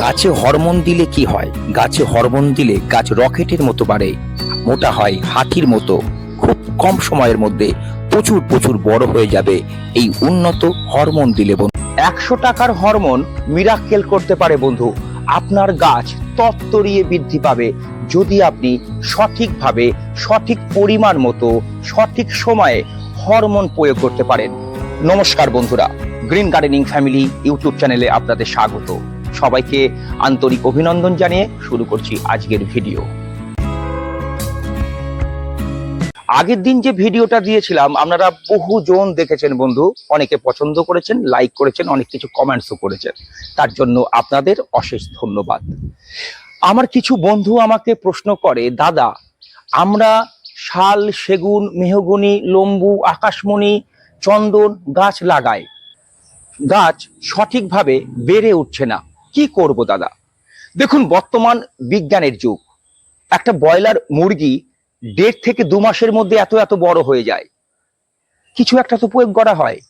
গাছে হরমোন দিলে কি হয়? গাছে হরমোন দিলে গাছ রকেটের মতো বাড়ে, মোটা হয়, হাতির মতো। খুব কম সময়ের মধ্যে প্রচুর প্রচুর বড় হয়ে যাবে এই উন্নত হরমোন দিলে বন্ধু। একশো টাকার হরমোন মিরাক্কেল করতে পারে বন্ধু। আপনার গাছ তত্তরিয়ে বৃদ্ধি পাবে। যদি আপনি সঠিকভাবে, সঠিক পরিমাণ মতো, সঠিক সময়ে হরমোন প্রয়োগ করতে পারেন। নমস্কার বন্ধুরা। গ্রিন গার্ডেনিং ফ্যামিলি ইউটিউব চ্যানেলে আপনাদের স্বাগত। সবাইকে আন্তরিক অভিনন্দন জানিয়ে শুরু করছি আজকের ভিডিও। আগের দিন যে ভিডিওটা দিয়েছিলাম, আপনারা বহুজন দেখেছেন বন্ধু, অনেকে পছন্দ করেছেন লাইক করেছেন, অনেক কিছু কমেন্টসও করেছেন। তার জন্য আপনাদের অশেষ ধন্যবাদ। আমার কিছু বন্ধু আমাকে প্রশ্ন করে, দাদা, আমরা শাল, সেগুন, মেহগুনি, লম্বু, আকাশমণি, চন্দন গাছ লাগাই। গাছ সঠিকভাবে বেড়ে উঠছে না। কি করব দাদা? দেখুন, বর্তমান বিজ্ঞানের যুগ। একটা ব্রয়লার মুরগি দেড় থেকে দু মাসের মধ্যে এত এত বড় হয়ে যায়। কিছু একটা তো প্রয়োগ করা হয়।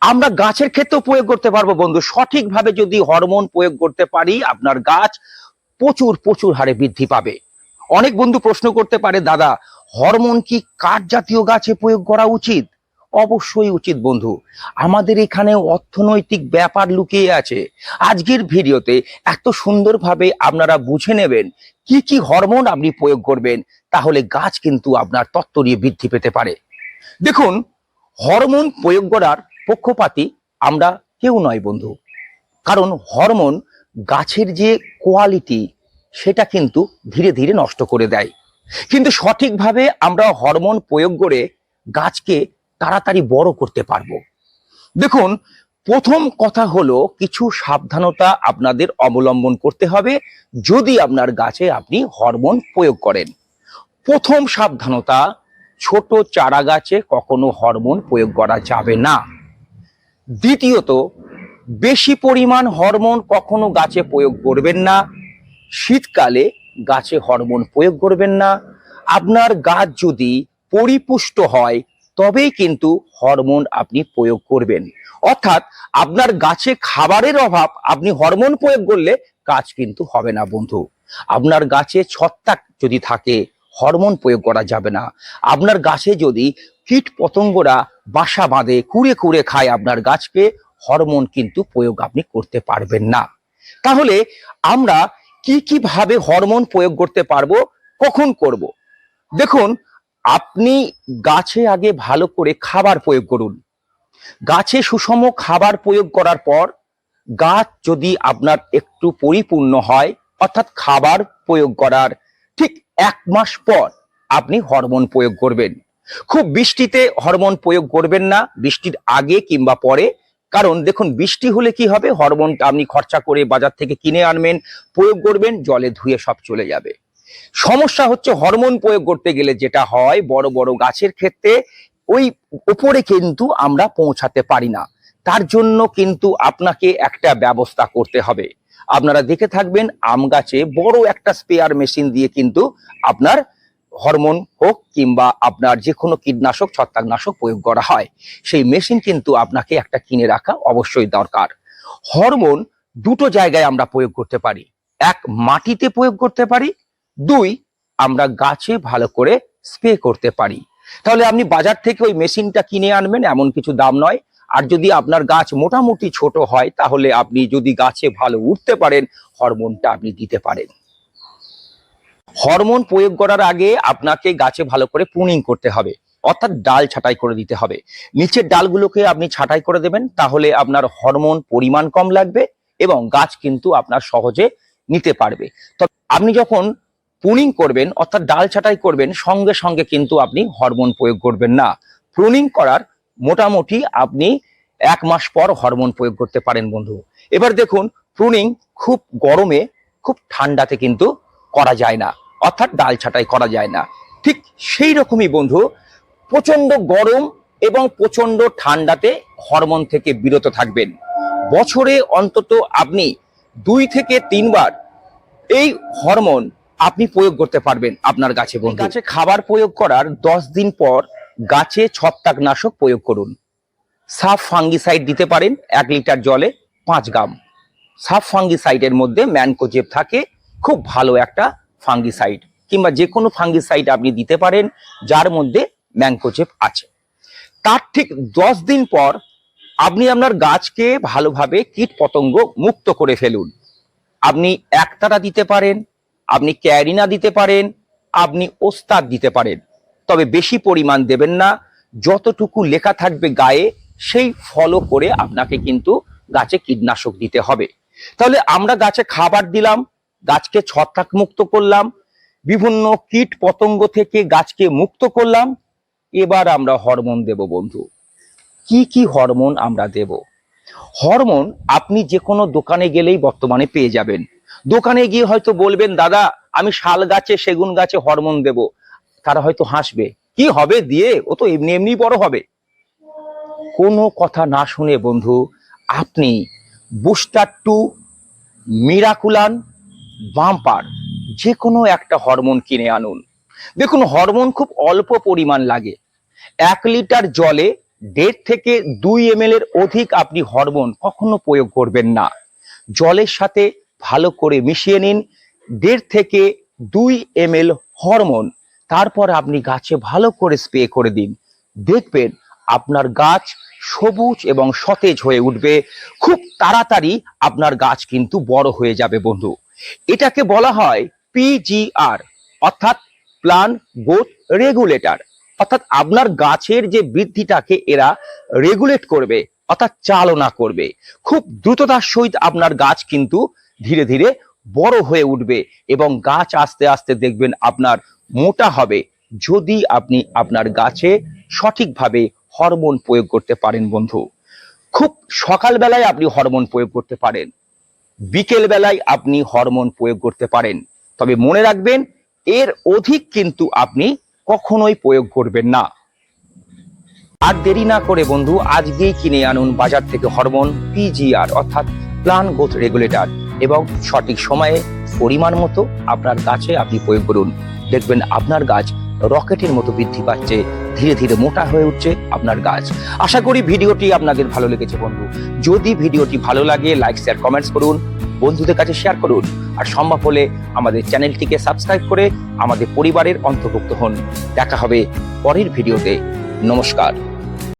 আমরা গাছের ক্ষেত্রেও প্রয়োগ করতে পারব বন্ধু। সঠিকভাবে যদি হরমোন প্রয়োগ করতে পারি, আপনার গাছ প্রচুর প্রচুর হারে বৃদ্ধি পাবে। অনেক বন্ধু প্রশ্ন করতে পারে, দাদা, হরমোন কি কাঠ জাতীয় গাছে প্রয়োগ করা উচিত? অবশ্যই উচিত, বন্ধু। আমাদের এখানে অর্থনৈতিক ব্যাপার লুকিয়ে আছে। আজকের ভিডিওতে এত সুন্দরভাবে আপনারা বুঝে নেবেন কি কি হরমোন আপনি প্রয়োগ করবেন, তাহলে গাছ কিন্তু আপনার তত্তরিয়ে বৃদ্ধি পেতে পারে। দেখুন, হরমোন প্রয়োগ করার পক্ষপাতী আমরা কেউ নয়, বন্ধু। কারণ হরমোন গাছের যে কোয়ালিটি, সেটা কিন্তু ধীরে ধীরে নষ্ট করে দেয়। কিন্তু সঠিকভাবে আমরা হরমোন প্রয়োগ করে গাছকে তাড়াতাড়ি বড় করতে পারব। দেখুন, প্রথম কথা হলো কিছু সাবধানতা আপনাদের অবলম্বন করতে হবে যদি আপনার গাছে আপনি হরমোন প্রয়োগ করেন। প্রথম সাবধানতা, ছোট চারা গাছে কখনো হরমোন প্রয়োগ করা যাবে না। দ্বিতীয়ত, বেশি পরিমাণ হরমোন কখনো গাছে প্রয়োগ করবেন না। শীতকালে গাছে হরমোন প্রয়োগ করবেন না। আপনার গাছ যদি পরিপুষ্ট হয় তবেই কিন্তু হরমোন আপনি প্রয়োগ করবেন। অর্থাৎ আপনার গাছে খাবারের অভাব, আপনি হরমোন প্রয়োগ করলে গাছ কিন্তু হবে না বন্ধু। আপনার গাছে ছত্রাক যদি থাকে, হরমোন প্রয়োগ করা যাবে না। আপনার গাছে যদি কীট পতঙ্গরা বাসা বাঁধে, কুড়ে কুড়ে খায়, আপনার গাছকে হরমোন কিন্তু প্রয়োগ আপনি করতে পারবেন না। তাহলে আমরা কি কি ভাবে হরমোন প্রয়োগ করতে পারব, কখন করব? দেখুন আপনি গাছে আগে ভালো করে খাবার প্রয়োগ করুন। গাছে সুষম খাবার প্রয়োগ করার পর গাছ যদি আপনার একটু পরিপূর্ণ হয়, অর্থাৎ খাবার প্রয়োগ করার ঠিক এক মাস পর আপনি হরমোন প্রয়োগ করবেন। খুব বৃষ্টিতে হরমোন প্রয়োগ করবেন না, বৃষ্টির আগে কিংবা পরে। কারণ দেখুন, বৃষ্টি হলে কি হবে? হরমোনটা আপনি খরচা করে বাজার থেকে কিনে আনবেন, প্রয়োগ করবেন, জলে ধুয়ে সব চলে যাবে। সমস্যা হচ্ছে হরমোন প্রয়োগ করতে গেলে যেটা হয়, বড় বড় গাছের ক্ষেত্রে ওই উপরে কিন্তু আমরা পৌঁছাতে পারি না। তার জন্য কিন্তু আপনাকে একটা ব্যবস্থা করতে হবে। আপনারা দেখে থাকবেন, আম গাছে বড় একটা স্পেয়ার মেশিন দিয়ে কিন্তু আপনার হরমোন হোক কিংবা আপনার যে কোনো কীটনাশক, ছত্রাকনাশক প্রয়োগ করা হয়। সেই মেশিন কিন্তু আপনাকে একটা কিনে রাখা অবশ্যই দরকার। হরমোন দুটো জায়গায় আমরা প্রয়োগ করতে পারি। এক, মাটিতে প্রয়োগ করতে পারি দুই, আমরা গাছে ভালো করে স্প্রে করতে পারি। তাহলে আপনি বাজার থেকে ওই মেশিনটা কিনে আনবেন, এমন কিছু দাম নয়। আর যদি আপনার গাছ মোটামুটি ছোট হয়, তাহলে আপনি যদি গাছে ভালো উঠতে পারেন, হরমোনটা আপনি দিতে পারেন। হরমোন প্রয়োগ করার আগে আপনাকে গাছে ভালো করে পুনিং করতে হবে। অর্থাৎ ডাল ছাঁটাই করে দিতে হবে। নিচের ডালগুলোকে আপনি ছাঁটাই করে দেবেন, তাহলে আপনার হরমোন পরিমাণ কম লাগবে এবং গাছ কিন্তু আপনার সহজে নিতে পারবে। তো আপনি যখন প্রুনিং করবেন, অর্থাৎ ডাল ছাঁটাই করবেন, সঙ্গে সঙ্গে কিন্তু আপনি হরমোন প্রয়োগ করবেন না। প্রুনিং করার মোটামুটি আপনি এক মাস পর হরমোন প্রয়োগ করতে পারেন বন্ধু। এবার দেখুন প্রুনিং খুব গরমে, খুব ঠান্ডাতে কিন্তু করা যায় না, অর্থাৎ ডাল ছাঁটাই করা যায় না। ঠিক সেই রকমই বন্ধু প্রচণ্ড গরম এবং প্রচণ্ড ঠান্ডাতে হরমোন থেকে বিরত থাকবেন। বছরে অন্তত আপনি দুই থেকে তিনবার এই হরমোন আপনি প্রয়োগ করতে পারবেন আপনার গাছে বন্ধু। গাছে খাবার প্রয়োগ করার দশ দিন পর গাছে ছত্রাকনাশক প্রয়োগ করুন। সাফ ফাঙ্গিসাইড দিতে পারেন এক লিটার জলে পাঁচ গ্রাম। সাব ফাঙ্গিসাইডের মধ্যে ম্যানকোজেব থাকে খুব ভালো একটা ফাঙ্গিসাইড। কিংবা যে কোনো ফাঙ্গিসাইড আপনি দিতে পারেন যার মধ্যে ম্যানকোজেব আছে। তার ঠিক দশ দিন পর আপনি আপনার গাছকে ভালোভাবে কীট পতঙ্গ মুক্ত করে ফেলুন। আপনি একতারা দিতে পারেন আপনি ক্যারিনা দিতে পারেন, আপনি ওস্তাদ দিতে পারেন। তবে বেশি পরিমাণ দেবেন না, যতটুকু লেখা থাকবে গায়ে, সেই ফলো করে আপনাকে কিন্তু গাছে কীটনাশক দিতে হবে। তাহলে আমরা গাছে খাবার দিলাম, গাছকে ছত্রাক মুক্ত করলাম, বিভিন্ন কীট পতঙ্গ থেকে গাছকে মুক্ত করলাম, এবার আমরা হরমোন দেব বন্ধু। কি কি হরমোন আমরা দেব? হরমোন আপনি যে কোনো দোকানে গেলেই বর্তমানে পেয়ে যাবেন। দোকানে গিয়ে হয়তো বলবেন, দাদা, আমি শাল গাছে, সেগুন গাছে হরমোন দেব। তারা হয়তো হাসবে। কি হবে দিয়ে? ও তো এমনি এমনি বড় হবে। কোনো কথা না শুনে, বন্ধু, আপনি বুস্টার টু মিরাকুলান বাম্পার যে কোনো একটা হরমোন কিনে আনুন। দেখুন, হরমোন খুব অল্প পরিমাণ লাগে। এক লিটার জলে দেড় থেকে দুই এম এর অধিক আপনি হরমোন কখনো প্রয়োগ করবেন না। জলের সাথে ভালো করে মিশিয়ে নিন। দেড় থেকে দুই এম হরমোন। তারপর আপনি গাছে ভালো করে স্প্রে করে দিন। দেখবেন আপনার গাছ সবুজ এবং সতেজ হয়ে উঠবে। খুব তাড়াতাড়ি আপনার গাছ কিন্তু বড় হয়ে যাবে বন্ধু। এটাকে বলা হয় পিজিআর অর্থাৎ প্লান গ্রোথ রেগুলেটর। অর্থাৎ আপনার গাছের যে বৃদ্ধিটাকে এরা রেগুলেট করবে, অর্থাৎ চালনা করবে। খুব দ্রুততার সহিত আপনার গাছ কিন্তু ধীরে ধীরে বড় হয়ে উঠবে এবং গাছ আস্তে আস্তে দেখবেন আপনার মোটা হবে। যদি আপনি আপনার গাছে সঠিকভাবে হরমোন প্রয়োগ করতে পারেন বন্ধু, খুব সকালবেলায় আপনি হরমোন প্রয়োগ করতে পারেন বিকেল বেলায় আপনি হরমোন প্রয়োগ করতে পারেন। তবে মনে রাখবেন, এর অধিক কিন্তু আপনি কখনোই প্রয়োগ করবেন না। আর দেরি না করে বন্ধু, আজকেই কিনে আনুন বাজার থেকে হরমোন পিজিআর অর্থাৎ প্লান গ্রোথ রেগুলেটর। এবং সঠিক সময়ে, পরিমাণ মতো আপনার গাছে আপনি প্রয়োগ করুন। দেখবেন আপনার গাছ রকেটের মতো বৃদ্ধি পাচ্ছে, ধীরে ধীরে মোটা হয়ে উঠছে আপনার গাছ। আশা করি ভিডিওটি আপনাদের ভালো লেগেছে বন্ধু। যদি ভিডিওটি ভালো লাগে লাইক শেয়ার কমেন্টস করুন, বন্ধুদের কাছে শেয়ার করুন। আর সম্ভব হলে আমাদের চ্যানেলটিকে সাবস্ক্রাইব করে আমাদের পরিবারের অন্তর্ভুক্ত হন। দেখা হবে পরের ভিডিওতে। নমস্কার।